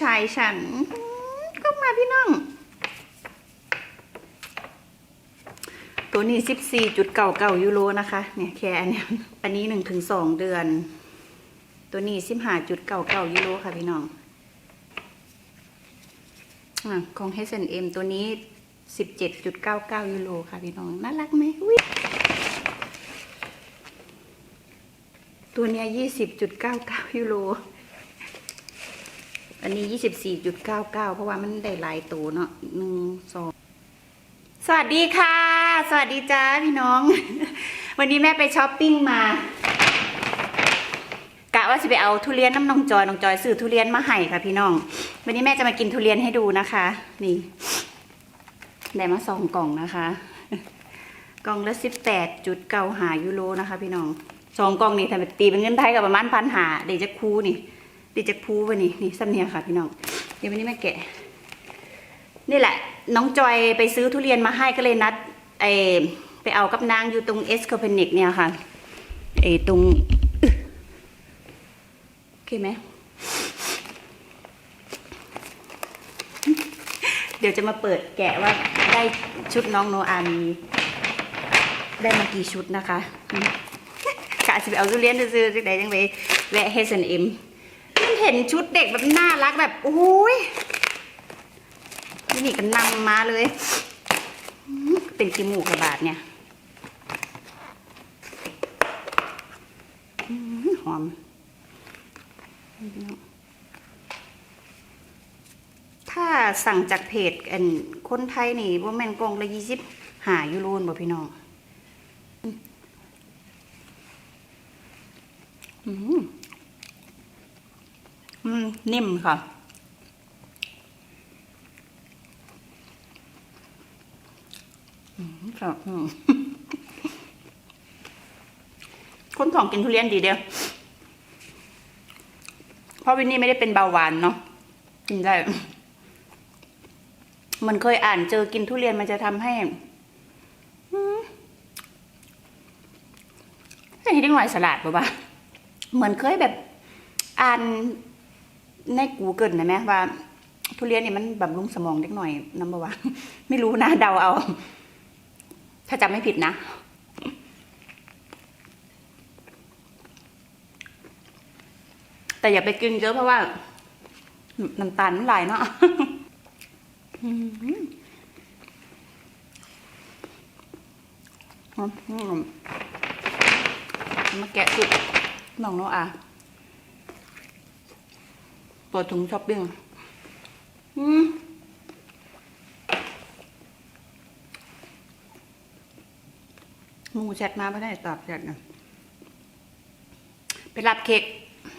ชายฉันก็มาพี่น้อง ตัวนี้สิบสี่จุดเก่าเก่ายูโรนะคะ เนี่ยแค่อันเนี้ยอันนี้หนึ่งถึงสองเดือน ตัวนี้สิบห้าจุดเก่าเก่ายูโรค่ะพี่น้องอของ H&M ตัวนี้สิบเจ็ดจุดเก้าเก้ายูโรค่ะพี่น้องน่ารักไหมอุ๊ยตัวเนี้ยยี่สิบจุดเก้าเก้ายูโร อันนี้ยี่สิบสี่จุดเก้าเก้าเพราะว่ามันได้หลายตัวเนาะหนึ่งสองสวัสดีค่ะ สวัสดีจ้าพี่น้อง วันนี้แม่ไปช้อปปิ้งมากะว่าจะไปเอาทุเรียนน้ำนองจอยน้องจอยซื้อทุเรียนมาให้ค่ะพี่น้อง วันนี้แม่จะมากินทุเรียนให้ดูนะคะ นี่ได้มาสองกล่องนะคะ กล่องละสิบแปดจุดเก้าหายูโรนะคะ พี่น้องสองกล่องนี่ถ้าตีเป็นเงินไทยกับประมาณพันหาเดี๋ยวจะคูนี่ ดี๋ยวจะคูวะนี่นี่สำเนียงค่ะพี่น้อง เดี๋ยววันนี้แม่แกะ นี่แหละ น้องจอยไปซื้อทุเรียนมาให้ก็เลยนัดไอไปเอากับนางอยู่ตรงเอสโคเพนิกเนี่ยค่ะไอตรงโอเคไหมเดี๋ยวจะมาเปิดแกะว่าได้ชุดน้องโนอามีได้มากี่ชุดนะคะกะสิไปเอาทุเรียนซื้อๆจังใดจังไปแวะเฮสเอ็ม เห็นชุดเด็กแบบน่ารักแบบโอ้ยนี่ก็นำมาเลย เป็นกี่หมูกระบาดเนี่ยหอมถ้าสั่งจากเพจอันคนไทยนี่ว่าแม่นกองละยี่สิบหายูโรนบ่พี่น้องอืมอืม นิ่มค่ะ คนท้องกินทุเรียนดีเดียว เพราะวินนี่ไม่ได้เป็นเบาหวานเนาะ กินได้ มันเคยอ่านเจอกินทุเรียนมันจะทำให้ให้ที่หน่อยสลัดป่ะปะเหมือนเคยแบบอ่าน ในกูเกิลนะแม่ว่า ทุเรียนนี่มันบำรุงสมองเล็กหน่อยน้ำบวะไม่รู้นะเดาเอา ถ้าจำไม่ผิดนะแต่อย่าไปกินเยอะเพราะว่าน้ำตาลมันไหลายเนาะมอืมมาแกะสุดน้องโนอา ปิดถุงช้อปปิ้งอืมหมูแชทมาไม่ได้ตอบแชทนะไปรับเค้ก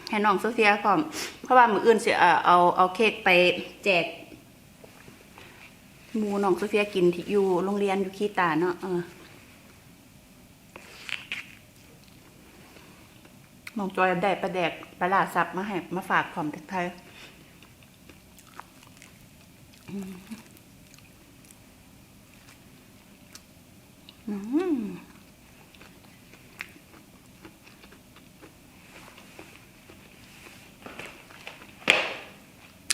ให้น้องโซเฟียก่อนเพราะว่ามืออื่นเสียเอาเอาเอาเค้กไปแจกหมูน้องโซเฟียกินที่อยู่โรงเรียนอยู่คีตาเนาะเออ น้องจอยได้ประแดกปลาลาดสับมาให้มาฝากความจากไทยอืมอืม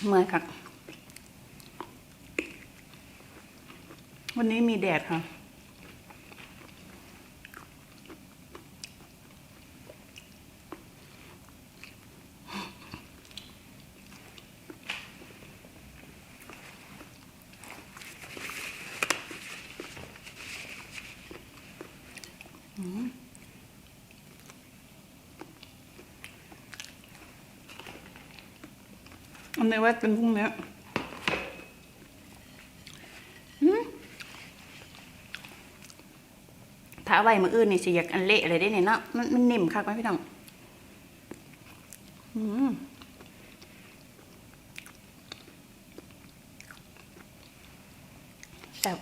เมือนค่ะ วันนี้มีแดดค่ะ อันนี้ว่าเป็นพรุ่งนี้ยถ้าเอาไว้มืออื่นนี่สิอยากอันเละอะไรได้เนี่ยเนาะมันมันนิ่มคักไหมพี่น้องอืมแซ่บ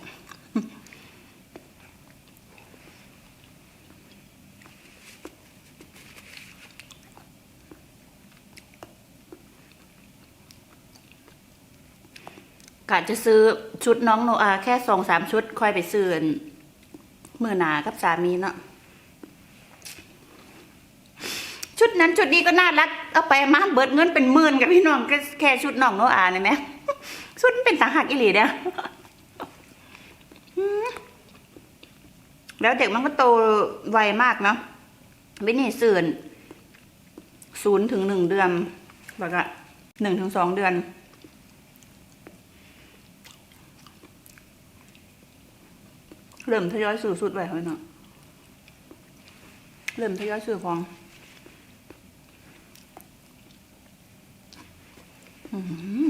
กะจะซื้อชุดน้องโนอาแค่สองสามชุด ค่อยไปซื้ออันมือหนากับสามีเนาะชุดนั้นชุดนี้ก็น่ารัก เอาไปมาเบิดเงินเป็นหมื่นกับพี่น้องก็แค่ชุดน้องโนอาเนี่ยไหมชุดมันเป็นตาหักอีหลีเนี่ยแล้วเด็กมันก็โตไวมากเนาะวินี่สื่นศูนย์ถึงหนึ่งเดือนแบบว่าหนึ่งถึงสองเดือน เริ่มทยอยสื่อสุดไว้แล้วเนาะเริ่มทยอยสื่อของอื้อหือ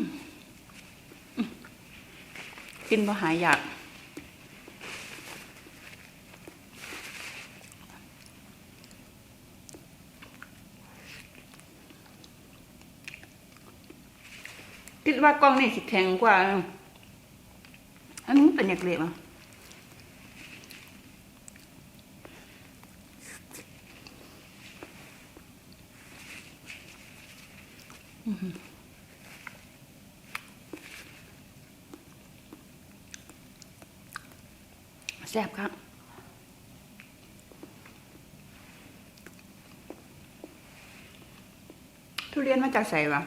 กินพอหายอยากคิดว่ากล้องนี่สิแข็งกว่า อันนี้เป็นอยากเละอะอื้อหือ แซ่บครับทุเรียนมาจากใส่วะ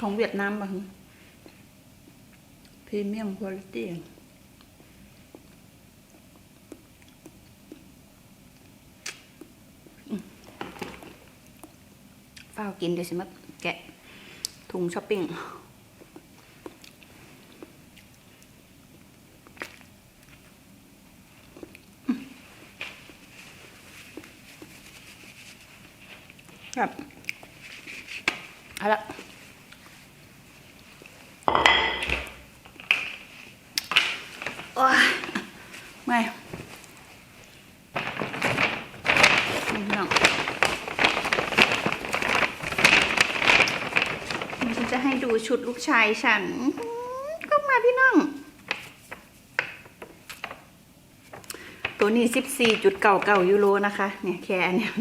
ของเวียดนามป่ะพรีเมียมคุณภาพ เฝ้ากินเดี๋ยวสิมาแกะถุงช้อปปิ้งครับเอาละ โอ้ยไม่นี่พี่น้องฉันจะให้ดู ชุดลูกชายฉันก็มาพี่น้อง ตัวนี้สิบสี่จุดเก่าเก่ายูโรนะคะ เนี่ยแค่เนี้ย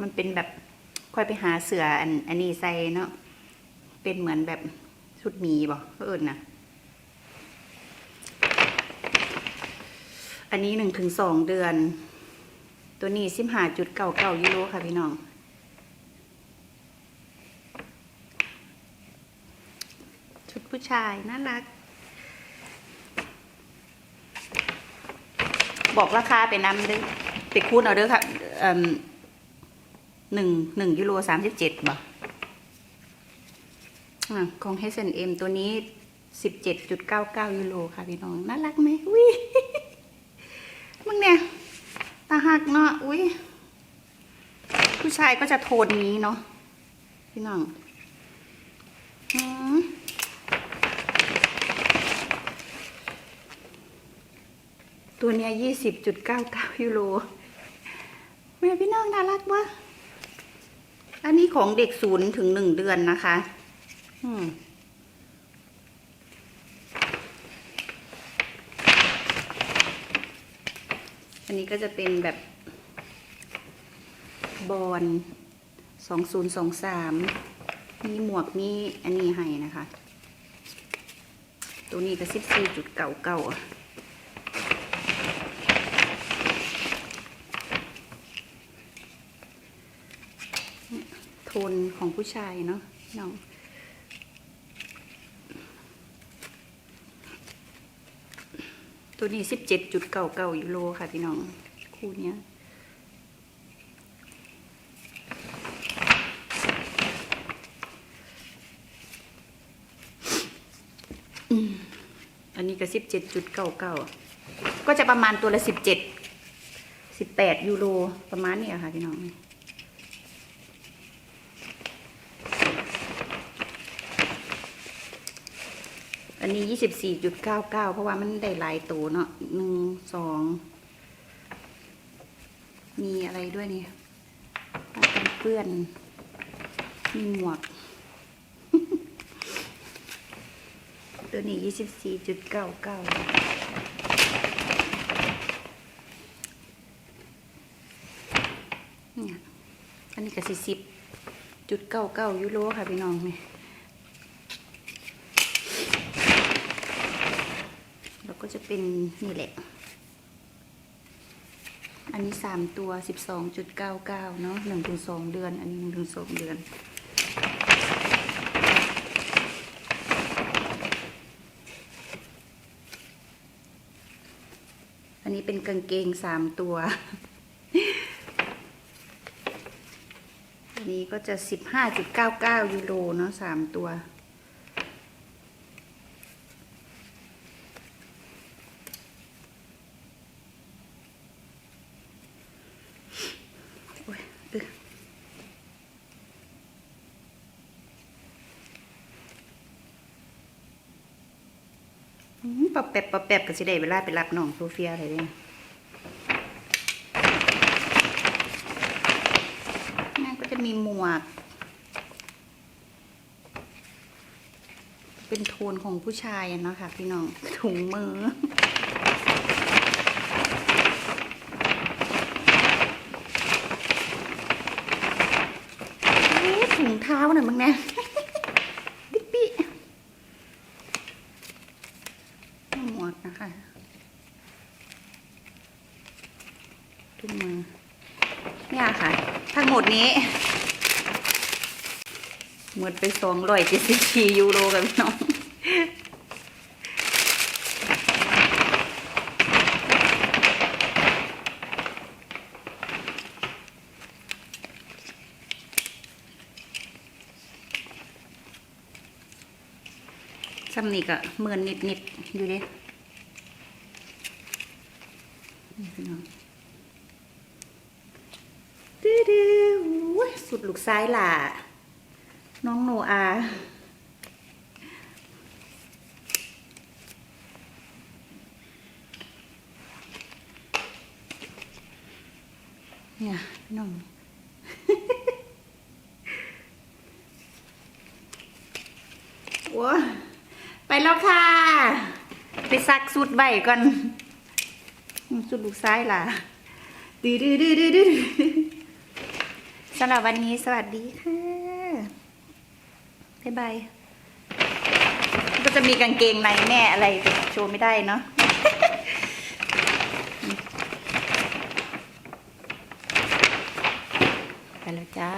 มันเป็นแบบค่อยไปหาเสืออันอันนี้ใส่เนาะเป็นเหมือนแบบชุดมีบอกเอิญนะอันนี้หนึ่งถึงสองเดือน ตัวนี้สิบห้าจุดเก่าเก่ายูโรค่ะพี่น้อง ชุดผู้ชายน่ารัก บอกราคาไปนำเด้อไปคูณเอาเด้อค่ะหนึ่งหนึ่งยูโรสามสิบเจ็ดบอของ H&M ตัวนี้สิบเจ็ดจุดเก้าเก้ายูโรค่ะพี่น้องน่ารักไหมวิมึงเนี่ยตาหักเนาะอุ้ยผู้ชายก็จะโทนนี้เนาะพี่น้องอืม ตัวเนี้ยยี่สิบจุดเก้าเก้ายูโรแม่พี่น้องน่ารักวะอันนี้ของเด็กศูนย์ถึงหนึ่งเดือนนะคะ อืมอันนี้ก็จะเป็นแบบบอลสองศูนย์สองสามมีหมวกมีอันนี้ให้นะคะ ตัวนี้ก็สิบสี่จุดเก่าเก่าโท นของผู้ชายเนาะน้องตัวนี้สิบเจ็ดจุดเก่าเก่ายูโรค่ะพี่น้อง คู่เนี้ยอันนี้ก็สิบเจ็ดจุดเก่าเก่าก็จะประมาณตัวละสิบเจ็ดสิบแปดยูโรประมาณนี้ค่ะพี่น้อง อันนี้ยี่สิบสี่จุดเก้าเก้าเพราะว่ามันได้หลายตัวเนาะหนึ่งสองมีอะไรด้วยเนี่ยผ้ากันเปื้อน มีหมวก ตัวนี้ยี่สิบสี่จุดเก้าเก้าเนี่ยอันนี้ก็สี่สิบจุดเก้าเก้ายูโรค่ะพี่น้องเนี่ย แล้วก็จะ เป็นนี่แหละ อันนี้สามตัวสิบสองจุดเก้าเก้าเนาะหนึ่งถึงสองเดือน อันนี้หนึ่งถึงสองเดือนอันนี้เป็นกางเกงสามตัว อันนี้ก็จะสิบห้าจุดเก้าเก้ายูโรเนาะสามตัว โอ้ยอึอืม ปอบแปบปอบแปบก็สิได้เวลาไปรับน้องโซเฟียอะไรเนี่ยนั่นก็จะมีหมวก เป็นโทนของผู้ชายเนาะค่ะพี่น้องถุงมือถุงเท้าน่ะมึงเนี่ย ปิ๊กปิ๊หมวกนะคะ ถุงมือเนี่ยค่ะ ทั้งหมดนี้ หมดไปสองร้อยเจ็ดสิบสี่ยูโรกับพี่น้องซ้ำนี่ก็เมือนนิดๆอยู่ดินี่พี่น้องดื้อดื้อโอ้ยสุด ลูกซ้ายหล่ะน้องโนอาเนี่ยน้องโอ้ไปแล้วค่ะ ไปซักสุดใบก่อนสุดลูกซ้ายล่ะดื้อดื้อดื้อดื้อ สำหรับวันนี้สวัสดีค่ะ บ๊ายบาย ก็จะมีกางเกงในแม่อะไรโชว์ไม่ได้เนาะไปแล้วจ้า